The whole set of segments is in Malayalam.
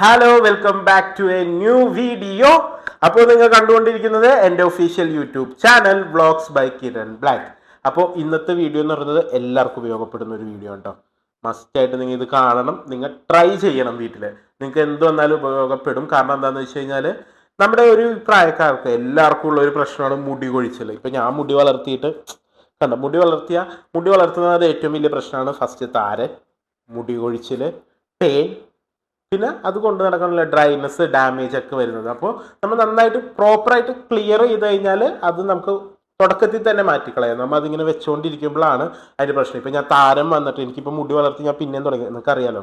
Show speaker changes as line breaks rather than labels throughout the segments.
Hello welcome back to a new video അപ്പോൾ നിങ്ങൾ കണ്ടുകൊണ്ടിരിക്കുന്നത് എന്റെ official YouTube channel vlogs by Kiran black അപ്പോൾ ഇന്നത്തെ വീഡിയോ എന്ന് പറയുന്നത് എല്ലാവർക്കും ഉപയോഗപ്പെടുന്ന ഒരു വീഡിയോ ഉണ്ടോ മസ്റ്റ് ആയിട്ട് നിങ്ങൾ ഇത് കാണണം. നിങ്ങൾ ട്രൈ ചെയ്യണം വീട്ടിൽ നിങ്ങൾക്ക് എന്ത് വന്നാലും ഉപയോഗപ്പെടും. കാരണം എന്താണെന്ന് വെച്ച് കഴിഞ്ഞാൽ നമ്മുടെ ഒരു പ്രായക്കാർക്ക് എല്ലാവർക്കും ഉള്ള ഒരു പ്രശ്നമാണ് മുടി കൊഴിച്ചൽ ഇപ്പം ഞാൻ മുടി വളർത്തിയിട്ട് കണ്ട? മുടി വളർത്തിയ മുടി വളർത്തുന്നത് ഏറ്റവും വലിയ പ്രശ്നമാണ്. ഫസ്റ്റ് താരൻ മുടി കൊഴിച്ചിൽ പെയിൻ പിന്നെ അത് കൊണ്ട് നടക്കാനുള്ള ഡ്രൈനെസ് ഡാമേജ് ഒക്കെ വരുന്നത്. അപ്പോൾ നമ്മൾ നന്നായിട്ട് പ്രോപ്പറായിട്ട് ക്ലിയർ ചെയ്ത് കഴിഞ്ഞാൽ അത് നമുക്ക് തുടക്കത്തിൽ തന്നെ മാറ്റിക്കളയാം. നമ്മൾ അതിങ്ങനെ വെച്ചുകൊണ്ടിരിക്കുമ്പോഴാണ് അതിന്റെ പ്രശ്നം. ഇപ്പം ഞാൻ താരം വന്നിട്ട് എനിക്കിപ്പോൾ മുടി വളർത്തി ഞാൻ പിന്നെയും തുടങ്ങി. നിങ്ങൾക്കറിയാലോ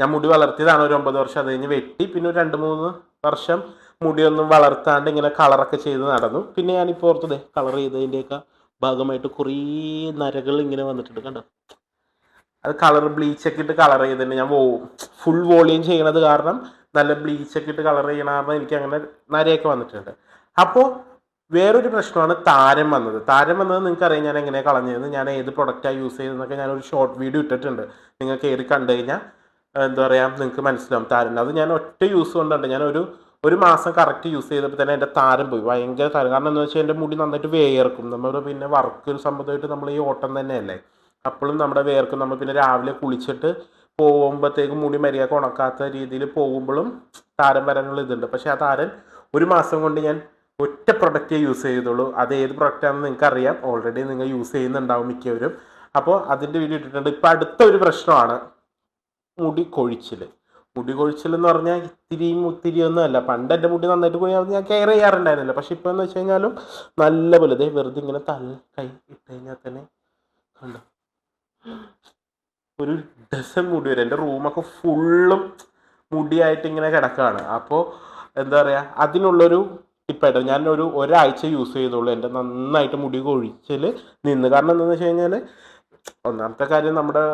ഞാൻ മുടി വളർത്തിയതാണ് ഒരു ഒമ്പത് വർഷം. അത് കഴിഞ്ഞ് വെട്ടി പിന്നെ ഒരു രണ്ട് മൂന്ന് വർഷം മുടിയൊന്നും വളർത്താണ്ട് ഇങ്ങനെ കളറൊക്കെ ചെയ്ത് നടന്നു. പിന്നെ ഞാനിപ്പോൾ ഓർത്തത് കളർ ചെയ്തതിന്റെയൊക്കെ ഭാഗമായിട്ട് കുറേ നരകൾ ഇങ്ങനെ വന്നിട്ടുണ്ട്. കണ്ടോ? അത് കളർ ബ്ലീച്ചൊക്കെ ഇട്ട് കളർ ചെയ്തിട്ടുണ്ട്. ഞാൻ ഫുൾ വോളിയം ചെയ്യണത് കാരണം നല്ല ബ്ലീച്ചൊക്കെ ഇട്ട് കളർ ചെയ്യണ കാരണം എനിക്ക് അങ്ങനെ നരയൊക്കെ വന്നിട്ടുണ്ട്. അപ്പോൾ വേറൊരു പ്രശ്നമാണ് താരം വന്നത്. താരം വന്നത് നിങ്ങൾക്ക് അറിയാം ഞാൻ എങ്ങനെയാണ് കളഞ്ഞതെന്ന് ഞാൻ ഏത് പ്രൊഡക്റ്റാണ് യൂസ് ചെയ്തതെന്നൊക്കെ ഞാനൊരു ഷോർട്ട് വീഡിയോ ഇട്ടിട്ടുണ്ട്. നിങ്ങൾ കയറി കണ്ടു കഴിഞ്ഞാൽ എന്താ പറയുക നിങ്ങൾക്ക് മനസ്സിലാവും താരം അത് ഞാൻ ഒറ്റ യൂസ് കൊണ്ടുണ്ട് ഞാൻ ഒരു ഒരു മാസം കറക്റ്റ് യൂസ് ചെയ്തപ്പോൾ തന്നെ എന്റെ താരം പോയി. ഭയങ്കര താരം. കാരണം എന്താ വെച്ചാൽ എന്റെ മുടി നന്നായിട്ട് വേയർക്കും നമ്മൾ പിന്നെ വർക്ക് സംബന്ധമായിട്ട് നമ്മൾ ഈ ഓട്ടം തന്നെയല്ലേ? അപ്പോഴും നമ്മുടെ വേർക്കും നമ്മൾ പിന്നെ രാവിലെ കുളിച്ചിട്ട് പോകുമ്പോഴത്തേക്കും മുടി മര്യാദ ഉണക്കാത്ത രീതിയിൽ പോകുമ്പോഴും താരം വരാനുള്ള ഇതുണ്ട്. പക്ഷേ ആ താരൻ ഒരു മാസം കൊണ്ട് ഞാൻ ഒറ്റ പ്രൊഡക്റ്റേ യൂസ് ചെയ്തുള്ളൂ. അത് ഏത് പ്രൊഡക്റ്റാണെന്ന് നിങ്ങൾക്ക് അറിയാം ഓൾറെഡി നിങ്ങൾ യൂസ് ചെയ്യുന്നുണ്ടാവും മിക്കവരും. അപ്പോൾ അതിന്റെ വീഡിയോ ഇട്ടിട്ടുണ്ട്. ഇപ്പോൾ അടുത്ത ഒരു പ്രശ്നമാണ് മുടി കൊഴിച്ചിൽ. മുടി കൊഴിച്ചിൽ എന്ന് പറഞ്ഞാൽ ഇത്തിരിയും ഒത്തിരിയൊന്നും അല്ല. പണ്ട് എന്റെ മുടി നന്നായിട്ട് കൊഴിയാൽ ഞാൻ കെയർ ചെയ്യാറുണ്ടായിരുന്നില്ല. പക്ഷേ ഇപ്പോൾ എന്ന് വെച്ച് കഴിഞ്ഞാലും നല്ലപോലെ ദേ വെറുതെ ഇങ്ങനെ തല കൈ ഇട്ട് കഴിഞ്ഞാൽ തന്നെ കണ്ടോ? ഒരു ഡസൻ മുടി വരും. എന്റെ റൂമൊക്കെ ഫുള്ളും മുടിയായിട്ട് ഇങ്ങനെ കിടക്കുകയാണ് അപ്പോൾ എന്താ പറയുക അതിനുള്ളൊരു ടിപ്പായിട്ട് ഞാൻ ഒരു ഒരാഴ്ച യൂസ് ചെയ്തോളൂ. എന്റെ നന്നായിട്ട് മുടി കൊഴിച്ചിൽ നിന്ന്. കാരണം എന്താണെന്ന് വെച്ച് കഴിഞ്ഞാൽ ഒന്നാമത്തെ കാര്യം നമ്മുടെ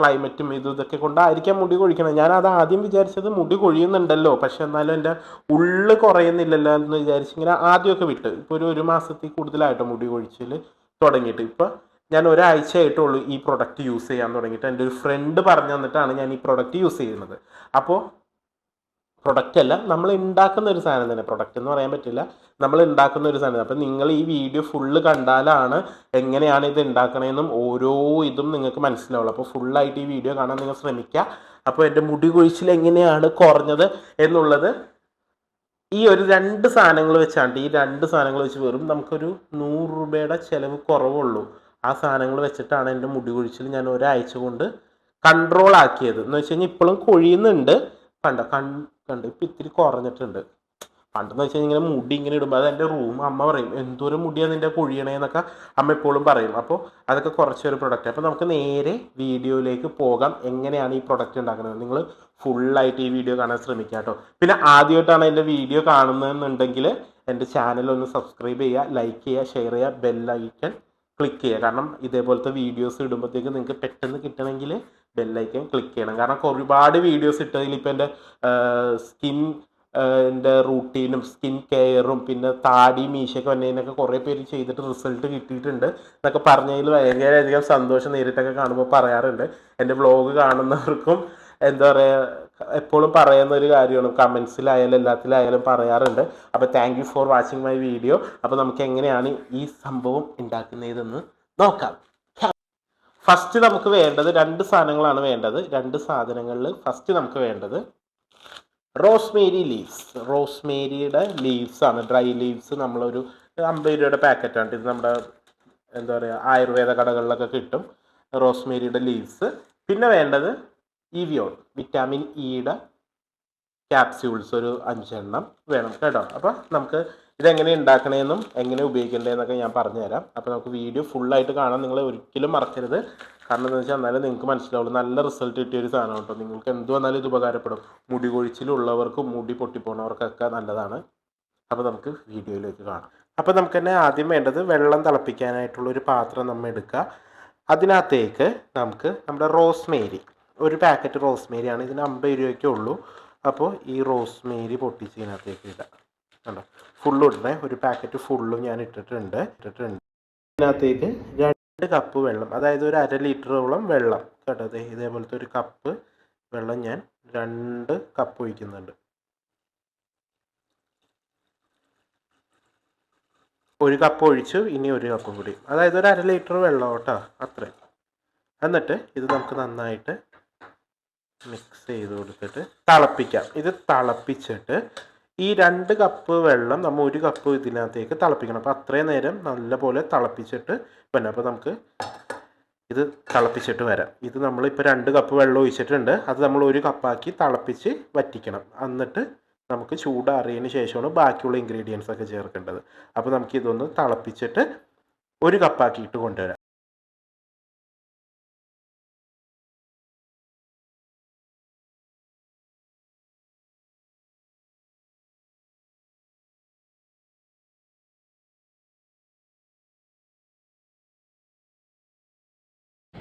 ക്ലൈമറ്റും ഇതും ഇതൊക്കെ കൊണ്ടായിരിക്കാം മുടി കൊഴിക്കണം ഞാൻ അത് ആദ്യം വിചാരിച്ചത് മുടി കൊഴിയുന്നുണ്ടല്ലോ. പക്ഷെ എന്നാലും എന്റെ ഉള്ളു കുറയുന്നില്ലല്ലോ എന്ന് വിചാരിച്ച് ഇങ്ങനെ ആദ്യമൊക്കെ വിട്ട്. ഇപ്പോൾ ഒരു ഒരു മാസത്തിൽ കൂടുതലായിട്ട് മുടി കൊഴിച്ചിൽ തുടങ്ങിയിട്ട്. ഇപ്പോൾ ഞാൻ ഒരാഴ്ച ആയിട്ടുള്ളൂ ഈ പ്രൊഡക്റ്റ് യൂസ് ചെയ്യാൻ തുടങ്ങിയിട്ട്. എന്റെ ഒരു ഫ്രണ്ട് പറഞ്ഞു തന്നിട്ടാണ് ഞാൻ ഈ പ്രൊഡക്റ്റ് യൂസ് ചെയ്യുന്നത്. അപ്പോൾ പ്രൊഡക്റ്റ് അല്ല നമ്മൾ ഉണ്ടാക്കുന്ന ഒരു സാധനം തന്നെ. പ്രൊഡക്റ്റ് എന്ന് പറയാൻ പറ്റില്ല. നമ്മൾ ഉണ്ടാക്കുന്ന ഒരു സാധനം. അപ്പം നിങ്ങൾ ഈ വീഡിയോ ഫുള്ള് കണ്ടാലാണ് എങ്ങനെയാണ് ഇത് ഉണ്ടാക്കണതെന്നും ഓരോ ഇതും നിങ്ങൾക്ക് മനസ്സിലാവുള്ളൂ. അപ്പോൾ ഫുള്ളായിട്ട് ഈ വീഡിയോ കാണാൻ നിങ്ങൾ ശ്രമിക്കുക അപ്പോൾ എന്റെ മുടി കൊഴിച്ചിൽ എങ്ങനെയാണ് കുറഞ്ഞത് എന്നുള്ളത് ഈ ഒരു രണ്ട് സാധനങ്ങൾ വെച്ചാണ്ട് ഈ രണ്ട് സാധനങ്ങൾ വെച്ച് വെറും നമുക്കൊരു നൂറ് രൂപയുടെ ചിലവ് കുറവുള്ളൂ. ആ സാധനങ്ങൾ വെച്ചിട്ടാണ് എന്റെ മുടി കൊഴിച്ചിൽ ഞാൻ ഒരാഴ്ച കൊണ്ട് കൺട്രോൾ ആക്കിയത്. എന്ന് വെച്ച് കഴിഞ്ഞാൽ ഇപ്പോഴും കൊഴിയുന്നുണ്ട്. കണ്ട? കൺ കണ്ട്? ഇപ്പം ഇത്തിരി കുറഞ്ഞിട്ടുണ്ട്. പണ്ടെന്ന് വെച്ച് കഴിഞ്ഞാൽ ഇങ്ങനെ മുടി ഇങ്ങനെ ഇടുമ്പോൾ അത് എന്റെ റൂം അമ്മ പറയും എന്തോരം മുടിയാണ് നിന്റെ കൊഴിയണേന്നൊക്കെ അമ്മ എപ്പോഴും പറയും. അപ്പോൾ അതൊക്കെ കുറച്ചൊരു പ്രൊഡക്റ്റ് അപ്പോൾ നമുക്ക് നേരെ വീഡിയോയിലേക്ക് പോകാം. എങ്ങനെയാണ് ഈ പ്രൊഡക്റ്റ് ഉണ്ടാക്കുന്നത്? നിങ്ങൾ ഫുള്ളായിട്ട് ഈ വീഡിയോ കാണാൻ ശ്രമിക്കുക കേട്ടോ. പിന്നെ ആദ്യമായിട്ടാണ് എന്റെ വീഡിയോ കാണുന്നതെന്നുണ്ടെങ്കിൽ എന്റെ ചാനൽ ഒന്ന് സബ്സ്ക്രൈബ് ചെയ്യുക ലൈക്ക് ചെയ്യുക ഷെയർ ചെയ്യുക ബെല്ലൈക്കൺ ക്ലിക്ക് ചെയ്യുക. കാരണം ഇതേപോലത്തെ വീഡിയോസ് ഇടുമ്പോഴത്തേക്ക് നിങ്ങൾക്ക് പെട്ടെന്ന് കിട്ടണമെങ്കിൽ ബെല്ലൈക്കൻ ക്ലിക്ക് ചെയ്യണം. കാരണം ഒരുപാട് വീഡിയോസ് ഇട്ടതിൽ ഇപ്പോൾ എന്റെ സ്കിൻ എന്റെ റൂട്ടീനും സ്കിൻ കെയറും പിന്നെ താടി മീശയൊക്കെ വന്നതിനൊക്കെ കുറേ പേര് ചെയ്തിട്ട് റിസൾട്ട് കിട്ടിയിട്ടുണ്ട്. എന്നൊക്കെ പറഞ്ഞതിൽ ഭയങ്കരധികം സന്തോഷം നേരിട്ടൊക്കെ കാണുമ്പോൾ പറയാറുണ്ട്. എന്റെ വ്ളോഗ് കാണുന്നവർക്കും എന്താ പറയുക എപ്പോഴും പറയുന്ന ഒരു കാര്യമാണ്. കമൻസിലായാലും എല്ലാത്തിലായാലും പറയാറുണ്ട്. അപ്പോൾ thank you for watching my video അപ്പോൾ നമുക്ക് എങ്ങനെയാണ് ഈ സംഭവം ഉണ്ടാക്കുന്നതെന്ന് നോക്കാം. ഫസ്റ്റ് നമുക്ക് വേണ്ടത് രണ്ട് സാധനങ്ങളാണ് വേണ്ടത്. രണ്ട് സാധനങ്ങളിൽ ഫസ്റ്റ് നമുക്ക് വേണ്ടത് റോസ്മേരി ലീവ്സ് റോസ്മേരിയുടെ ലീവ്സ് ആണ്. ഡ്രൈ ലീവ്സ് നമ്മളൊരു അമ്പത് രൂപയുടെ പാക്കറ്റാണ്. ഇത് നമ്മുടെ എന്താ പറയുക ആയുർവേദ കടകളിലൊക്കെ കിട്ടും. റോസ്മേരിയുടെ ലീവ്സ് പിന്നെ വേണ്ടത് ഇവിയോൺ വിറ്റാമിൻ ഇയുടെ ക്യാപ്സ്യൂൾസ് ഒരു അഞ്ചെണ്ണം വേണം കേട്ടോ. അപ്പോൾ നമുക്ക് ഇതെങ്ങനെ ഉണ്ടാക്കണേന്നും എങ്ങനെ ഉപയോഗിക്കേണ്ടതെന്നൊക്കെ ഞാൻ പറഞ്ഞുതരാം. അപ്പോൾ നമുക്ക് വീഡിയോ ഫുള്ളായിട്ട് കാണാൻ നിങ്ങൾ ഒരിക്കലും മറക്കരുത്. കാരണം എന്താ വെച്ചാൽ എന്നാലും നിങ്ങൾക്ക് മനസ്സിലാവുള്ളൂ നല്ല റിസൾട്ട് കിട്ടിയ ഒരു സാധനം കേട്ടോ. നിങ്ങൾക്ക് എന്ത് വന്നാലും ഇത് ഉപകാരപ്പെടും. മുടി കൊഴിച്ചിലുള്ളവർക്കും മുടി പൊട്ടിപ്പോണവർക്കൊക്കെ നല്ലതാണ്. അപ്പോൾ നമുക്ക് വീഡിയോയിലേക്ക് കാണാം. അപ്പോൾ നമുക്ക് തന്നെ ആദ്യം വേണ്ടത് വെള്ളം തിളപ്പിക്കാനായിട്ടുള്ള ഒരു പാത്രം നമ്മൾ എടുക്കുക അതിനകത്തേക്ക് നമുക്ക് നമ്മുടെ റോസ്മേരി ഒരു പാക്കറ്റ് റോസ്മേരിയാണ് ഇതിന് അമ്പത് രൂപയ്ക്കേ ഉള്ളൂ. അപ്പോൾ ഈ റോസ്മേരി പൊട്ടിച്ച് ഇതിനകത്തേക്ക് ഇടാം. കണ്ടോ? ഫുള്ള് ഇടണേ ഒരു പാക്കറ്റ് ഫുള്ളും ഞാൻ ഇട്ടിട്ടുണ്ട്. ഇട്ടിട്ടുണ്ട്. ഇതിനകത്തേക്ക് രണ്ട് കപ്പ് വെള്ളം അതായത് ഒരു അര ലിറ്ററോളം വെള്ളം കേട്ടോ. അതെ ഇതേപോലത്തെ ഒരു കപ്പ് വെള്ളം ഞാൻ രണ്ട് കപ്പ് ഒഴിക്കുന്നുണ്ട്. ഒരു കപ്പ് ഒഴിച്ചു ഇനി ഒരു കപ്പും കൂടി. അതായത് ഒരു അര ലിറ്റർ വെള്ളം കേട്ടോ അത്രയും എന്നിട്ട് ഇത് നമുക്ക് നന്നായിട്ട് മിക്സ് ചെയ്ത് കൊടുത്തിട്ട് തിളപ്പിക്കാം. ഇത് തിളപ്പിച്ചിട്ട് ഈ രണ്ട് കപ്പ് വെള്ളം നമ്മൾ ഒരു കപ്പ് ഇതിനകത്തേക്ക് തിളപ്പിക്കണം. അപ്പോൾ അത്രയും നേരം നല്ലപോലെ തിളപ്പിച്ചിട്ട് പിന്നെ അപ്പോൾ നമുക്ക് ഇത് തിളപ്പിച്ചിട്ട് വരാം. ഇത് നമ്മളിപ്പോൾ രണ്ട് കപ്പ് വെള്ളം ഒഴിച്ചിട്ടുണ്ട്. അത് നമ്മൾ ഒരു കപ്പാക്കി തിളപ്പിച്ച് വറ്റിക്കണം. എന്നിട്ട് നമുക്ക് ചൂടാറിയതിന് ശേഷമാണ് ബാക്കിയുള്ള ഇൻഗ്രീഡിയൻസ് ഒക്കെ ചേർക്കേണ്ടത്. അപ്പോൾ നമുക്ക് ഇതൊന്ന് തിളപ്പിച്ചിട്ട് ഒരു കപ്പാക്കിയിട്ട് കൊണ്ടുവരാം.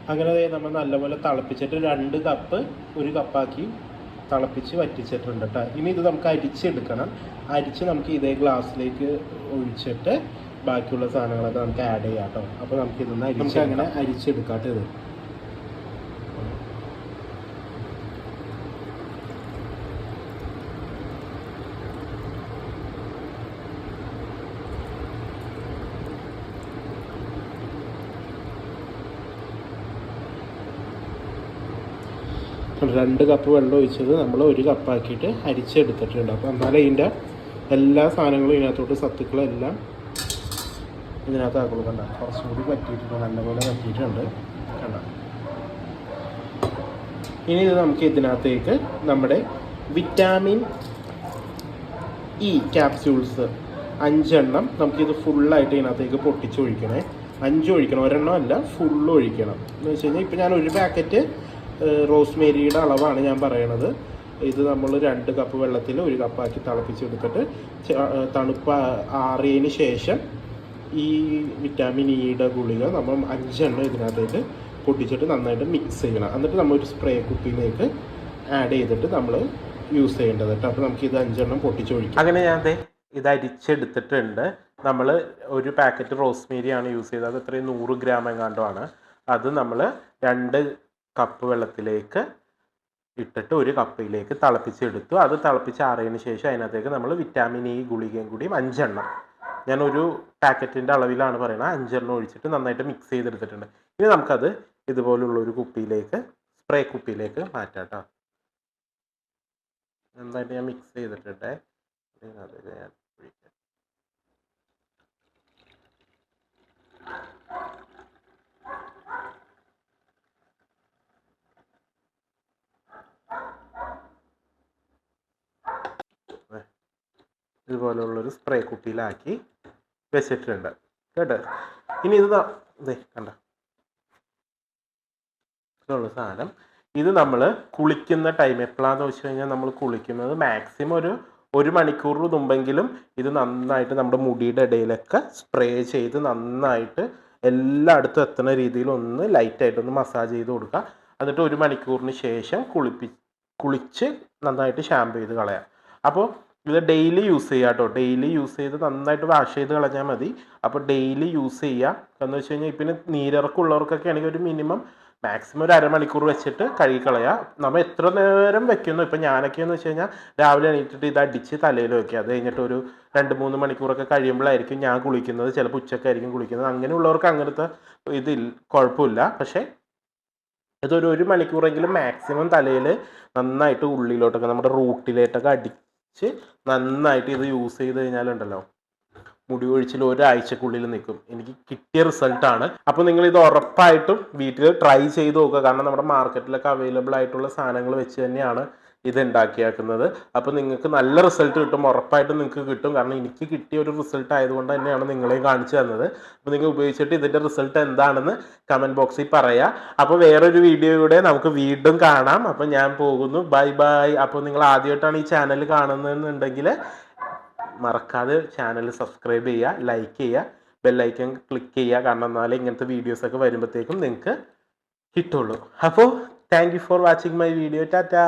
അങ്ങനെ നമ്മൾ നല്ലപോലെ തിളപ്പിച്ചിട്ട് രണ്ട് കപ്പ് ഒരു കപ്പാക്കി തിളപ്പിച്ച് വറ്റിച്ചിട്ടുണ്ട് കേട്ടോ ഇനി ഇത് നമുക്ക് അരിച്ചെടുക്കണം അരിച്ച് നമുക്ക് ഇതേ ഗ്ലാസ്സിലേക്ക് ഒഴിച്ചിട്ട് ബാക്കിയുള്ള സാധനങ്ങളൊക്കെ നമുക്ക് ആഡ് ചെയ്യാം കേട്ടോ അപ്പോൾ നമുക്ക് ഇതൊന്ന് അരിച്ച് അങ്ങനെ അരിച്ചെടുക്കാട്ടെ ഇത് രണ്ട് കപ്പ് വെള്ളം ഒഴിച്ചത് നമ്മൾ ഒരു കപ്പാക്കിയിട്ട് അരിച്ചെടുത്തിട്ടുണ്ട്. അപ്പോൾ എന്നാലും ഇതിന്റെ എല്ലാ സാധനങ്ങളും ഇതിനകത്തോട്ട് സത്തുക്കളും എല്ലാം ഇതിനകത്ത് ആക്കുള്ളൂ കണ്ട? കുറച്ചുകൂടി പറ്റിയിട്ടുണ്ട്. നല്ലപോലെ പറ്റിയിട്ടുണ്ട്. കണ്ട? ഇനി ഇത് നമുക്ക് ഇതിനകത്തേക്ക് നമ്മുടെ വിറ്റാമിൻ ഇ ക്യാപ്സ്യൂൾസ് അഞ്ചെണ്ണം നമുക്കിത് ഫുള്ളായിട്ട് ഇതിനകത്തേക്ക് പൊട്ടിച്ചൊഴിക്കണേ അഞ്ച് ഒഴിക്കണം. ഒരെണ്ണം അല്ല ഫുള്ള് ഒഴിക്കണം. എന്ന് വെച്ച് കഴിഞ്ഞാൽ ഇപ്പം ഞാൻ ഒരു പാക്കറ്റ് റോസ്മേരിയുടെ അളവാണ് ഞാൻ പറയണത്. ഇത് നമ്മൾ രണ്ട് കപ്പ് വെള്ളത്തിൽ ഒരു കപ്പാക്കി തിളപ്പിച്ചെടുത്തിട്ട് തണുപ്പ് ആറിയതിന് ശേഷം ഈ വിറ്റാമിൻ ഇയുടെ ഗുളിക നമ്മൾ അഞ്ചെണ്ണം ഇതിനകത്തേക്ക് പൊട്ടിച്ചിട്ട് നന്നായിട്ട് മിക്സ് ചെയ്യണം. എന്നിട്ട് നമ്മൾ ഒരു സ്പ്രേ കുപ്പിയിലേക്ക് ആഡ് ചെയ്തിട്ട് നമ്മൾ യൂസ് ചെയ്യേണ്ടത് കേട്ടോ. അപ്പോൾ നമുക്ക് ഇത് അഞ്ചെണ്ണം പൊട്ടിച്ചൊഴിക്കാം അങ്ങനെ ഞാൻ ഇത് അരിച്ചെടുത്തിട്ടുണ്ട്. നമ്മൾ ഒരു പാക്കറ്റ് റോസ്മേരിയാണ് യൂസ് ചെയ്തത്. അത് ഇത്രയും നൂറ് ഗ്രാം എങ്ങാണ്ടുമാണ് അത് നമ്മൾ രണ്ട് കപ്പ് വെള്ളത്തിലേക്ക് ഇട്ടിട്ട് ഒരു കപ്പിലേക്ക് തിളപ്പിച്ചെടുത്തു. അത് തിളപ്പിച്ച് ആറിയതിന് ശേഷം അതിനകത്തേക്ക് നമ്മൾ വിറ്റാമിൻ ഇ ഗുളികയും കൂടിയും അഞ്ചെണ്ണം. ഞാൻ ഒരു പാക്കറ്റിന്റെ അളവിലാണ് പറയുന്നത് അഞ്ചെണ്ണം ഒഴിച്ചിട്ട് നന്നായിട്ട് മിക്സ് ചെയ്തെടുത്തിട്ടുണ്ട്. ഇനി നമുക്കത് ഇതുപോലുള്ള ഒരു കുപ്പിയിലേക്ക് സ്പ്രേ കുപ്പിയിലേക്ക് മാറ്റാം കേട്ടോ. നന്നായിട്ട് ഞാൻ മിക്സ് ചെയ്തിട്ടുണ്ട്. ഞാൻ ഇതുപോലുള്ളൊരു സ്പ്രേ കുപ്പിയിലാക്കി വെച്ചിട്ടുണ്ട്. കേട്ടോ? ഇനി ഇത് ഇതേ കണ്ട? ഇതുള്ള സാധനം. ഇത് നമ്മൾ കുളിക്കുന്ന ടൈം എപ്പോഴാന്ന് വെച്ച് കഴിഞ്ഞാൽ നമ്മൾ കുളിക്കുന്നത്? മാക്സിമം ഒരു ഒരു മണിക്കൂർ മുമ്പെങ്കിലും ഇത് നന്നായിട്ട് നമ്മുടെ മുടിയുടെ ഇടയിലൊക്കെ സ്പ്രേ ചെയ്ത് നന്നായിട്ട് എല്ലായിടത്തും എത്തുന്ന രീതിയിൽ ഒന്ന് ലൈറ്റായിട്ടൊന്ന് മസാജ് ചെയ്ത് കൊടുക്കുക. എന്നിട്ട് ഒരു മണിക്കൂറിന് ശേഷം കുളിപ്പി കുളിച്ച് നന്നായിട്ട് ഷാമ്പു ചെയ്ത് കളയാം. അപ്പോൾ ഇത് ഡെയിലി യൂസ് ചെയ്യുക കേട്ടോ ഡെയിലി യൂസ് ചെയ്ത് നന്നായിട്ട് വാഷ് ചെയ്ത് കളഞ്ഞാൽ മതി. അപ്പോൾ ഡെയിലി യൂസ് ചെയ്യുക എന്ന് വെച്ച് കഴിഞ്ഞാൽ ഇപ്പം നീരിറക്കമുള്ളവർക്കൊക്കെ ആണെങ്കിൽ ഒരു മിനിമം മാക്സിമം ഒരു അരമണിക്കൂർ വെച്ചിട്ട് കഴുകി കളയുക നമ്മൾ എത്ര നേരം വെക്കുന്നു? ഇപ്പം ഞാനൊക്കെ എന്ന് വെച്ച് കഴിഞ്ഞാൽ രാവിലെ എണീറ്റിട്ട് ഇത് അടിച്ച് തലയിൽ വെക്കുക അത് കഴിഞ്ഞിട്ട് ഒരു രണ്ട് മൂന്ന് മണിക്കൂറൊക്കെ കഴിയുമ്പോഴായിരിക്കും ഞാൻ കുളിക്കുന്നത്. ചിലപ്പോൾ ഉച്ചക്കായിരിക്കും കുളിക്കുന്നത്. അങ്ങനെയുള്ളവർക്ക് അങ്ങനത്തെ ഇതിൽ കുഴപ്പമില്ല. പക്ഷേ ഇതൊരു ഒരു മണിക്കൂറെങ്കിലും മാക്സിമം തലയിൽ നന്നായിട്ട് ഉള്ളിലോട്ടൊക്കെ നമ്മുടെ റൂട്ടിലേട്ടൊക്കെ അടിച്ച് നന്നായിട്ട് ഇത് യൂസ് ചെയ്ത് കഴിഞ്ഞാലുണ്ടല്ലോ മുടി ഒഴിച്ചിൽ ഒരാഴ്ചക്കുള്ളിൽ നിൽക്കും. എനിക്ക് കിട്ടിയ റിസൾട്ടാണ് അപ്പോൾ നിങ്ങൾ ഇത് ഉറപ്പായിട്ടും വീട്ടിൽ ട്രൈ ചെയ്ത് നോക്കുക. കാരണം നമ്മുടെ മാർക്കറ്റിലൊക്കെ അവൈലബിൾ ആയിട്ടുള്ള സാധനങ്ങൾ വെച്ച് തന്നെയാണ് ഇത് ഉണ്ടാക്കിയാക്കുന്നത് അപ്പോൾ നിങ്ങൾക്ക് നല്ല റിസൾട്ട് കിട്ടും ഉറപ്പായിട്ടും നിങ്ങൾക്ക് കിട്ടും. കാരണം എനിക്ക് കിട്ടിയ ഒരു റിസൾട്ട് ആയതുകൊണ്ട് തന്നെയാണ് നിങ്ങളെയും കാണിച്ചു തന്നത്. അപ്പോൾ നിങ്ങൾ ഉപയോഗിച്ചിട്ട് ഇതിന്റെ റിസൾട്ട് എന്താണെന്ന് കമന്റ് ബോക്സിൽ പറയാം. അപ്പോൾ വേറൊരു വീഡിയോയുടെ നമുക്ക് വീണ്ടും കാണാം. അപ്പോൾ ഞാൻ പോകുന്നു. ബൈ ബൈ അപ്പോൾ നിങ്ങൾ ആദ്യമായിട്ടാണ് ഈ ചാനൽ കാണുന്നതെന്നുണ്ടെങ്കിൽ മറക്കാതെ ചാനൽ സബ്സ്ക്രൈബ് ചെയ്യുക ലൈക്ക് ചെയ്യുക ബെല്ലൈക്കൺ ക്ലിക്ക് ചെയ്യുക. കാരണം എന്നാലേ ഇങ്ങനത്തെ വീഡിയോസൊക്കെ വരുമ്പോഴത്തേക്കും നിങ്ങൾക്ക് കിട്ടുള്ളൂ. അപ്പോൾ thank you for watching my video tata